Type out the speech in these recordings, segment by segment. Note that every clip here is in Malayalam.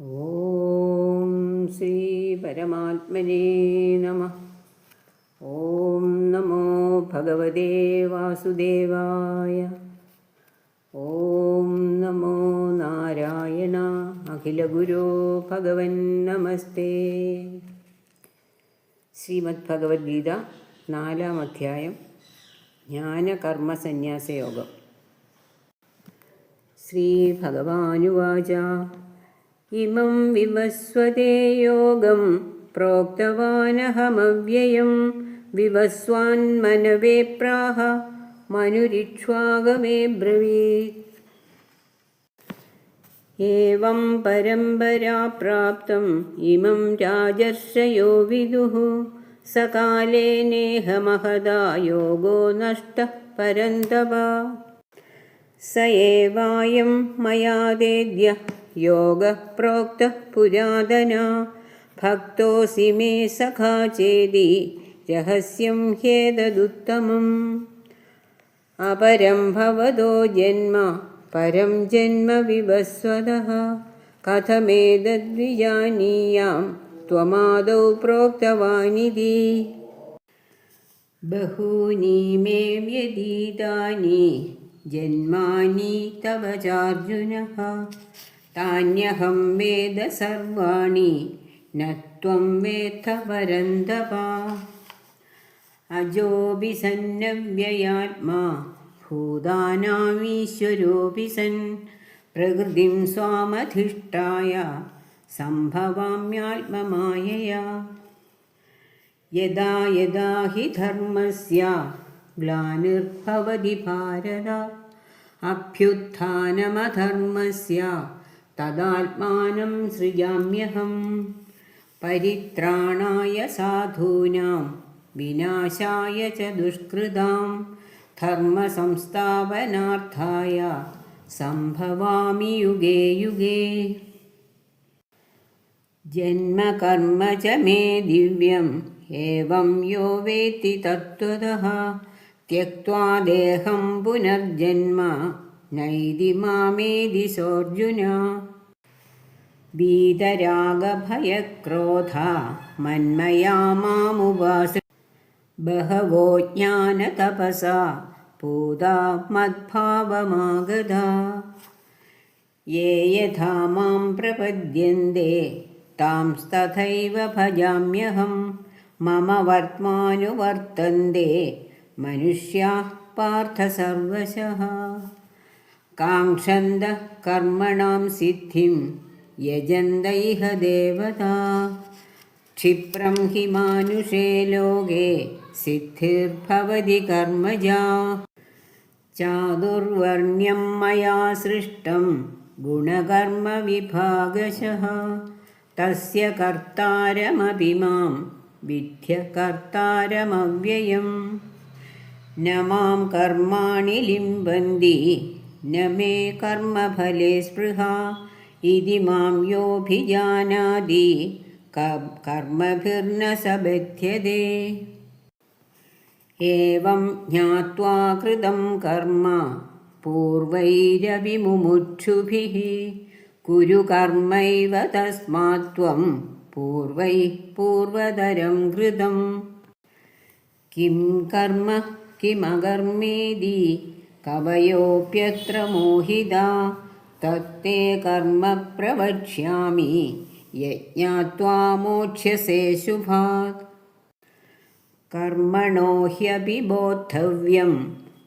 ഓം ശ്രീ പരമാത്മനേ നമ. ഓം നമോ ഭഗവതേ വാസുദേവായ. ഓം നമോ നാരായണ അഖിലഗുരോ ഭഗവൻ നമസ്തേ. ശ്രീമദ് ഭഗവത്ഗീത നാലാം അധ്യായം ജ്ഞാനകർമ്മ സന്യാസയോഗം ശ്രീ ഭഗവാനുവാച. ഇമം വിവസ്വതേ യോഗം പ്രോക്തവാനഹമവ്യയം വിവസ്വാൻമനവേ പ്രാഹ മനുരിക്ഷ്വാഗമേ ബ്രവീത് एवं परम्परा प्राप्तम् इमं राजर्षयो विदुः सकाले नेहमहदा योगो नष्टः परन्तप स एवायं मयादेद्य योगः प्रोक्तः पुरातना भक्तोऽसि मे सखा चेदि रहस्यं ह्येतदुत्तमम् अपरं भवतो जन्म परं जन्म विवस्वतः कथमेतद्विजानीयां त्वमादौ प्रोक्तवानिति बहूनि मे व्यतीतानि जन्मानि तव चार्जुनः താന്യഹം വേദ സർവാണി നത്വം വേദ വരന്തവ അജോപിസന്നവ്യയാത്മാ ഭൂതാനാമീശ്വരോപിസൻ പ്രകൃതിം സ്വാമധിഷ്ഠായ സംഭവാമ്യാത്മമായയാ യഥാ യഥാ ഹി ധർമ്മസ്യ ഗ്ലാനിർഭവതി ഭാരത അഭ്യുത്ഥാനമധർമ്മസ്യ ग्लानिर्भवति भारत अभ्युत्थानमधर्मस्य तदात्मानं सृजाम्यहम् परित्राणाय साधूनां विनाशाय च दुष्कृतां धर्मसंस्थापनार्थाय सम्भवामि युगे युगे जन्मकर्म च मे दिव्यम् एवं यो वेत्ति तत्त्वतः त्यक्त्वा देहं पुनर्जन्म नैति मामेदि सोऽर्जुन वीतरागभयक्रोधा मन्मया मामुपास बहवो ज्ञानतपसा पूता मद्भावमागधा ये यथा मां प्रपद्यन्ते तांस्तथैव भजाम्यहं मम वर्त्मानुवर्तन्ते मनुष्याः पार्थ सर्वशः काङ्क्षन्तः कर्मणां सिद्धिं यजन्त इह देवता क्षिप्रं हि मानुषे लोके सिद्धिर्भवति कर्मजा चादुर्वर्ण्यं मया सृष्टं गुणकर्मविभागशः तस्य कर्तारमपि मां विद्य कर्तारमव्ययम् न मां कर्माणि लिम्बन्ति न मे कर्मफले स्पृहा इति मां योऽभिजानाति कर्मभिर्न स बध्यते एवं ज्ञात्वा कृतं कर्म पूर्वैरविमुमुक्षुभिः कुरु कर्मैव तस्मात् त्वं पूर्वैः पूर्वतरं कृतं किं कर्म किमकर्मेदि കവയോപ്യത്ര മോഹിത തത്തേ കർമ്മ പ്രവക്ഷ്യാമി യജ്ഞാത്വാ മോക്ഷ്യസേ ശുഭാത്. കർമ്മണോ ഹ്യപി ബോദ്ധവ്യം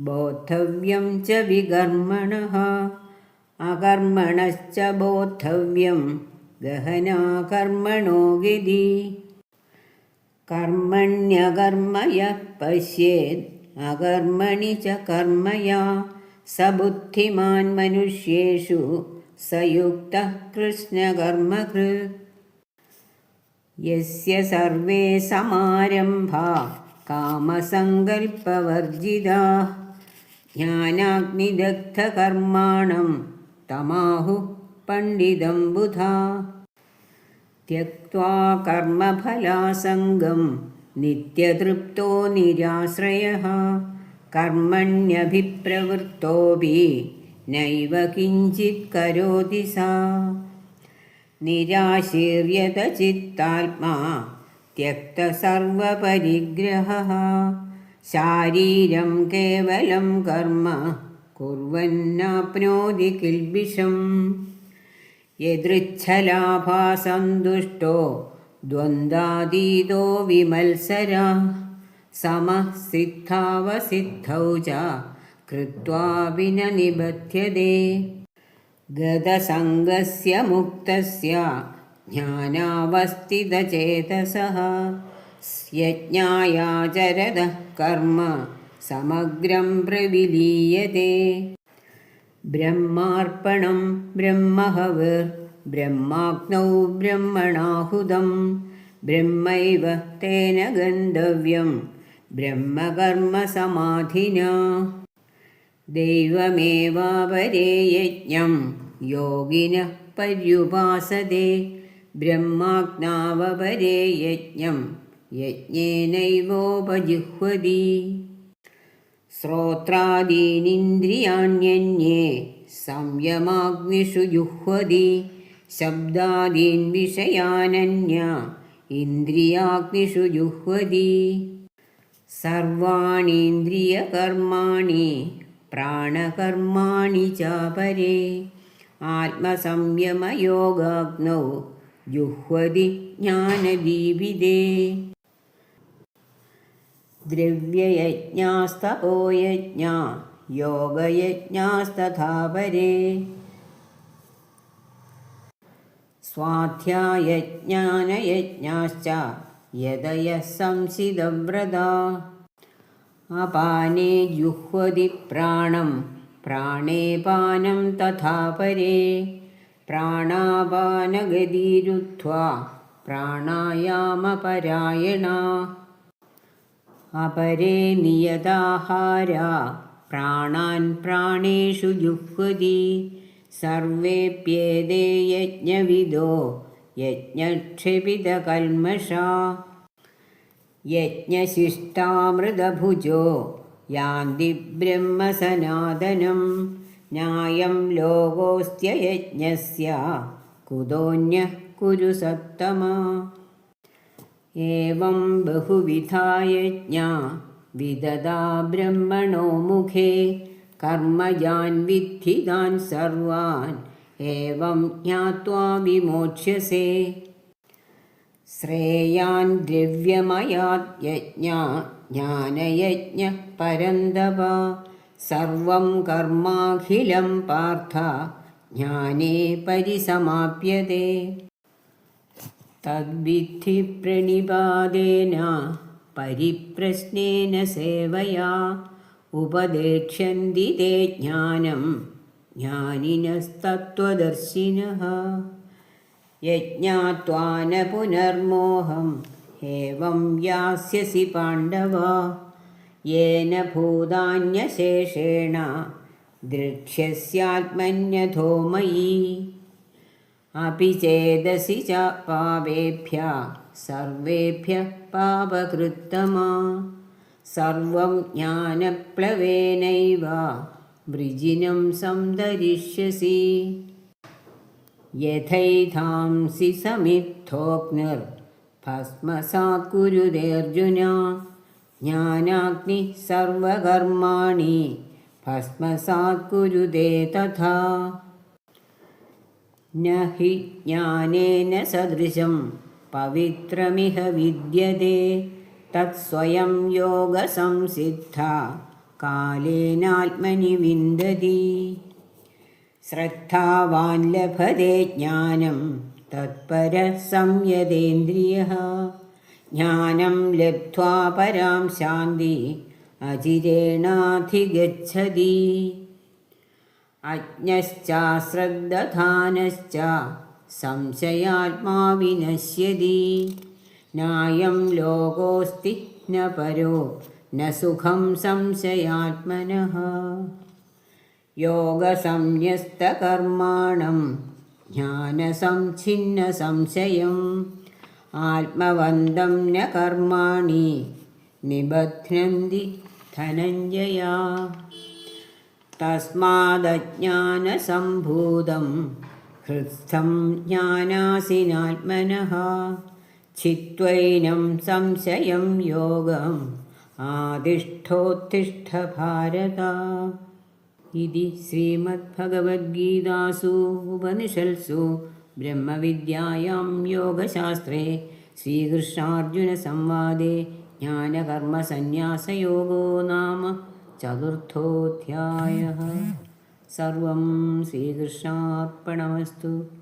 ബോദ്ധവ്യം ച വികർമ്മണ അകർമ്മണശ്ച ബോദ്ധവ്യം ഗഹനാ കർമ്മണോ ഗതി കർമ്മണ്യകർമ്മയ പശ്യേത് पश्येत् अकर्मणि च कर्मया स बुद्धिमान् मनुष्येषु स युक्तः कृष्णकर्मकृत् यस्य सर्वे समारम्भा कामसङ्कल्पवर्जिताः ज्ञानाग्निदग्धकर्माणं तमाहुः पण्डितं बुधा त्यक्त्वा कर्मफलासङ्गं नित्यतृप्तो निराश्रयः कर्मण्यभिप्रवृत्तोऽपि नैव किञ्चित् करोति सा നിരാശീര്യത ചിത്താത്മാ त्यक्तसर्वपरिग्रहः शारीरं केवलं कर्म कुर्वन्नाप्नोति किल्बिषम् यदृच्छलाभासन्तुष्टो द्वन्द्वातीतो विमत्सरा समः सिद्धावसिद्धौ च कृत्वापि न निबध्यते गतसङ्गस्य मुक्तस्य ज्ञानावस्थितचेतसः यज्ञायाचरतः कर्म समग्रं प्रविलीयते ब्रह्मार्पणं ब्रह्महविर्ब्रह्माग्नौ ബ്രഹ്മാഗ്നൗ ബ്രഹ്മണാഹുതം. ബ്രഹ്മൈവ തേന ഗന്ധവ്യം. ബ്രഹ്മകർമ്മസമാധിന. ദൈവമേവാപരേ യജ്ഞം. യോഗിന പര്യുപാസതേ. ബ്രഹ്മാഗ്നാവപരേ യജ്ഞം. യജ്ഞേനൈവോപജിഹ്വതി. ശ്രോത്രാദീനിന്ദ്രിയാണ്യന്യേ. സംയമാഗ്നിഷു ജുഹ്വതി. ശബ്ദാദീൻ വിഷയാനന്യ ഇന്ദ്രിയാഗ്നിഷു ജുഹ്വതി സർവാണീന്ദ്രിയകർമാണി പ്രാണകർമാണി ചാപരേ. ആത്മസംയമയോഗാഗ്നൗ ജുഹ്വതി ജ്ഞാനദീപിതേ. ദ്രവ്യയജ്ഞാസ്തപോയജ്ഞ യോഗയജ്ഞാസ്തഥാപരേ. സ്വാധ്യായജ്ഞാനയജ്ഞാശ്ച യദയ സംസിതവ്രത അപാനേ ജുഹ്വതി പ്രാണം പ്രാണേപാനം തഥാ പരേ. പ്രാണാപാനഗതിരുദ്ധ്വാ പ്രാണായാമപരായണ. അപരേ നിയതാഹാര പ്രാണാൻ പ്രാണേഷു ജുഹ്വതി. സർവേപ്യേതേ യജ്ഞവിദോ യജ്ഞക്ഷിപിതകൽമഷാ. യജ്ഞശിഷ്ടാമൃതഭുജോ യാന്തി ബ്രഹ്മസനാതനം. ന്യായം ലോകോസ്ത്യയജ്ഞസ്യ കുതോന്യ കുരു സത്തമ ഏവം ബഹുവിധായജ്ഞ വിദദാ ബ്രഹ്മണോ മുഖേ. കർമ്മജാൻ വിദ്ധിതാൻ സർവാൻ ഏവം ജ്ഞാത്വാ വിമോക്ഷ്യസേ ശ്രേയാൻ ദ്രവ്യമയാജ്ഞ ജ്ഞാനയജ്ഞ പരന്തവ സർവം കർമാഖിലം പാർത്ഥ ജ്ഞാനേ പരിസമാപ്യതേ. തദ്വിദ്ധി പ്രണിപാതേന പരിപ്രശ്നേന സേവയാ. ഉപദേക്ഷ്യന്തി തേ ജ്ഞാനം ജ്ഞാനിനസ്തത്വദർശിനഃ. യജ്ഞാത്വാന പുനർമോഹം ഏവം യാസ്യസി പാണ്ഡവ. യേന ഭൂതാന്യശേഷേണ ദ്രക്ഷ്യസ്യാത്മന്യഥോ മയി അപി ചേതസി ച പാപേഭ്യ സർവേഭ്യ പാപകൃത്തമാ. സർവം ജ്ഞാനപ്ലവേനൈവ. വൃജിനം സംധരിഷ്യസി. യഥൈധാംസി സമിദ്ധോഗ്നിർ ഭസ്മസാത്കുരുദേർജുന ജ്ഞാനാഗ്നി സർവകർമാണി. ഭസ്മസാത്കുരുദേ തഥാ. നഹി ജ്ഞാനേന സദൃശം. പവിത്രമിഹ വിദ്യതേ. തത്സ്വയം യോഗസംസിദ്ധ കാലേനാത്മനി വിന്ദതി ശ്രദ്ധാവാൻ ലഭതേ ജ്ഞാനം തത്പര സംയതേന്ദ്രിയ ജ്ഞാനം ലബ്ധ്വാ പരാം ശാന്തി അചിരേണാധിഗച്ഛതി അജ്ഞശ്ചാശ്രദ്ധാനശ്ച സംശയാത്മാ വിനശ്യതി നായം ലോകോസ്തി ന പരോ ന സുഖം സംശയാത്മന. യോഗസംന്യസ്തകർമാണം ജ്ഞാനസംഛിന്ന സംശയം ആത്മവന്തം ന കർമാണി നിബധ്നന്തി ധനഞ്ജയ. തസ്മാദജ്ഞാനസംഭൂതം ഹൃത്സ്ഥം ജ്ഞാനാസിനാത്മനഃ. ചിത്വൈനം സംശയം യോഗം ആദിഷ്ഠോത്തിഷ്ഠ ഭാരത ഇതി ശ്രീമദ്ഭഗവത്ഗീതാസു ഉപനിഷത്സു ബ്രഹ്മവിദ്യായാം യോഗശാസ്ത്രേ. ശ്രീകൃഷ്ണാർജുനസംവാദേ ജ്ഞാനകർമ്മസന്യാസയോഗോ നാമ ചതുർത്ഥോധ്യായः. सर्वं ശ്രീകൃഷ്ണാർപ്പണമസ്തു.